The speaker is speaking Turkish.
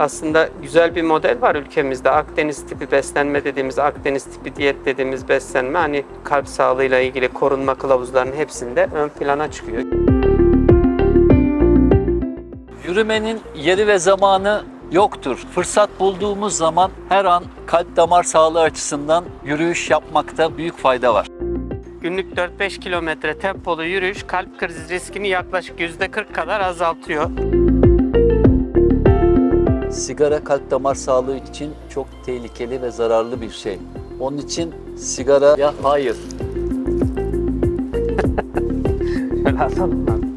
Aslında güzel bir model var ülkemizde. Akdeniz tipi beslenme dediğimiz, Akdeniz tipi diyet dediğimiz beslenme hani kalp sağlığıyla ilgili korunma kılavuzlarının hepsinde ön plana çıkıyor. Yürümenin yeri ve zamanı yoktur. Fırsat bulduğumuz zaman her an kalp damar sağlığı açısından yürüyüş yapmakta büyük fayda var. Günlük 4-5 kilometre tempolu yürüyüş kalp krizi riskini yaklaşık %40 kadar azaltıyor. Sigara kalp damar sağlığı için çok tehlikeli ve zararlı bir şey. Onun için sigaraya hayır. Şöyle atalım.